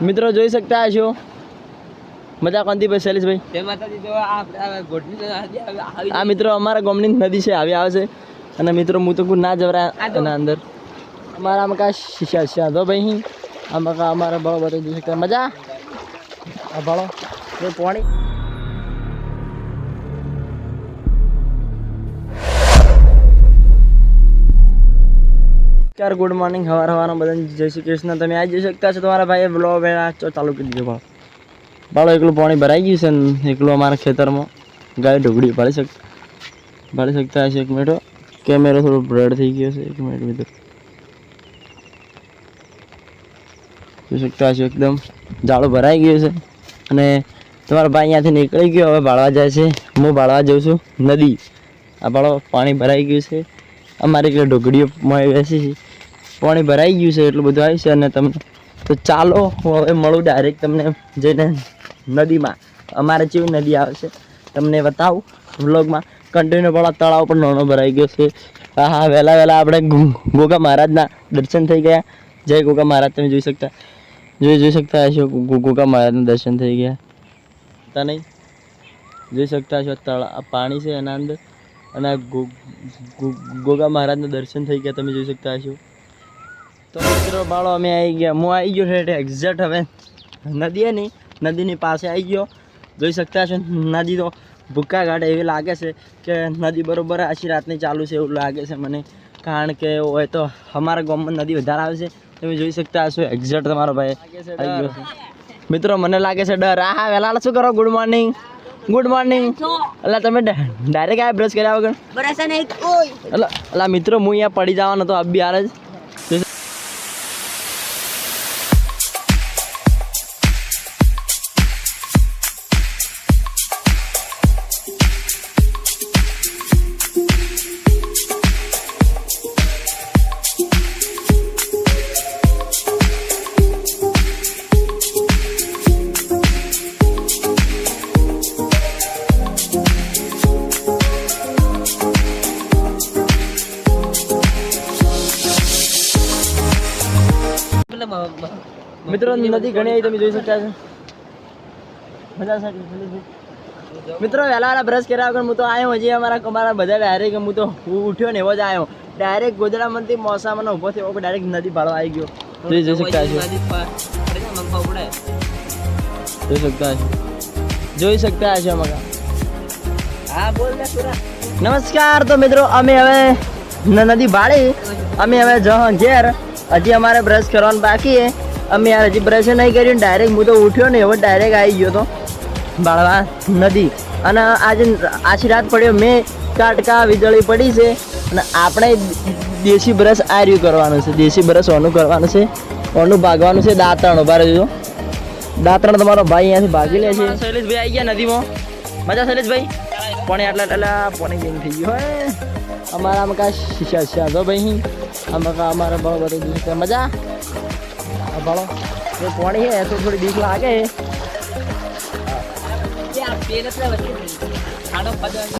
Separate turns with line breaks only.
મિત્રો જોઈ શકતા હશો. મજા કોનથી ભાઈ શૈલેષભાઈ?
આ
મિત્રો અમારા ગામની નદી છે આવી આવે છે અને મિત્રો હું તો કોઈ ના જવરા એના અંદર. અમારા આમાં કાં શીશા શીશા તો ભાઈ આમાં કા અમારા બળો બધો જોઈ શકતા. મજા? આ ભાળો પાણી. નમસ્કાર ગુડ મોર્નિંગ હવાર હવારમાં બધાને જય શ્રી કૃષ્ણ. તમે આવી જઈ શકતા છો તમારા ભાઈએ બ્લોગ ચો ચાલુ કરી દીધો ભાવ બાળો, એકલું પાણી ભરાઈ ગયું છે ને, એકલું અમારા ખેતરમાં. ગાય ઢોકળી પાડી શક પાડી શકતા હશે એક મિનિટ કેમેરો થોડો બ્લડ થઈ ગયો છે, એક મિનિટ મિત્રો. જોઈ શકતા હશો એકદમ. જાળો ભરાઈ ગયો છે અને તમારા ભાઈ અહીંયાથી નીકળી ગયો, હવે બાળવા જાય છે. હું બાળવા જાઉં છું નદી. આ બાળો પાણી ભરાઈ ગયું છે. અમારી એટલે ઢોકળીઓમાં બેસી છે. પાણી ભરાઈ ગયું છે એટલું બધું આવ્યું છે અને તમને તો ચાલો હું હવે મળું ડાયરેક્ટ તમને જઈને નદીમાં. અમારે જેવી નદી આવે છે તમને બતાવું વ્લોગમાં કન્ટિન્યુ પણ તળાવ પણ નાનો ભરાઈ ગયો છે. હા હા, વહેલા વહેલા આપણે ગોગા મહારાજના દર્શન થઈ ગયા. જય ગોગા મહારાજ, તમે જોઈ શકતા, જોઈ જોઈ શકતા હશો? ગોગા મહારાજના દર્શન થઈ ગયા. તા નહીં? જોઈ શકતા હશો? તળા પાણી છે એના અંદર. અને આ ગોગા મહારાજના દર્શન થઈ ગયા તમે જોઈ શકતા હશો. તો મિત્રો બાળો અમે આવી ગયા. હું આવી ગયો છે એક્ઝેક્ટ હવે નદી હે નહીં નદીની પાસે આવી ગયો. જોઈ શકતા છો નદી તો ભૂક્કા કાઢે એવી લાગે છે કે નદી બરોબર આછી રાતની ચાલુ છે એવું લાગે છે મને. કારણ કે હોય તો અમારા ગામમાં નદી વધારે આવે છે. તમે જોઈ શકતા હશો એક્ઝેક્ટ તમારો ભાઈ ગયો મિત્રો મને લાગે છે ડર. આ હા વહેલા શું કરો? ગુડ મોર્નિંગ ગુડ મોર્નિંગ અલા તમે ડાયરેક્ટ આ બ્રશ કર્યા વગર?
બ્રશ નહીં કોઈ
અલા મિત્રો હું અહીંયા પડી જવાનો તો બી હાલ જ. મિત્રો નદી ઘણી આવી તમે જોઈ શકતા છો મજા મિત્રો વહેલા વહેલા બ્રશ કર્યા વગર હું તો આવ્યો હજી અમારા અમારા બધા ડાયરેક્ટ હું તો ઉઠ્યો ને એવો જ આવ્યો. ડાયરેક્ટ ગોદડામાંથી મોસામાં ઊભો થયો ડાયરેક્ટ નદી ભાળવા આવી ગયો. જોઈ જોઈ શકતા છો જોઈ શકતા છો જોઈ શકતા છો અમારા.
હા બોલ ને
નમસ્કાર તો મિત્રો અમે હવે નદી ભાળી અમે હવે જ ઘેર હજી અમારે બ્રશ કરવાનું બાકી અમે યાર હજી બ્રશ નહીં કર્યું ડાયરેક્ટ હું તો ઉઠ્યો ને એવો ડાયરેક્ટ આવી ગયો તો. બાળવા નદી. અને આજે આછી રાત પડ્યો, મેં કાટકા વીજળી પડી છે. અને આપણે દેશી બ્રશ આર્યું કરવાનું છે. દેશી બ્રશ ઓનું કરવાનું છે. ઓનું ભાગવાનું છે દાંતણ, ઊભા રહેજો. દાંતણ તમારો ભાઈ અહીંયાથી ભાગી લે છે. શૈલેષભાઈ આવી ગયા નદીમાં. મજા શૈલેષભાઈ. પોણે આટલા આટલા પોણે બેન થઈ ગયો અમારા મકા શીશા શીશા ભાઈ કા અમારા બધું બધો દિવસ મજા? ભાળો. જો પાણી છે તો થોડી બીક લાગે.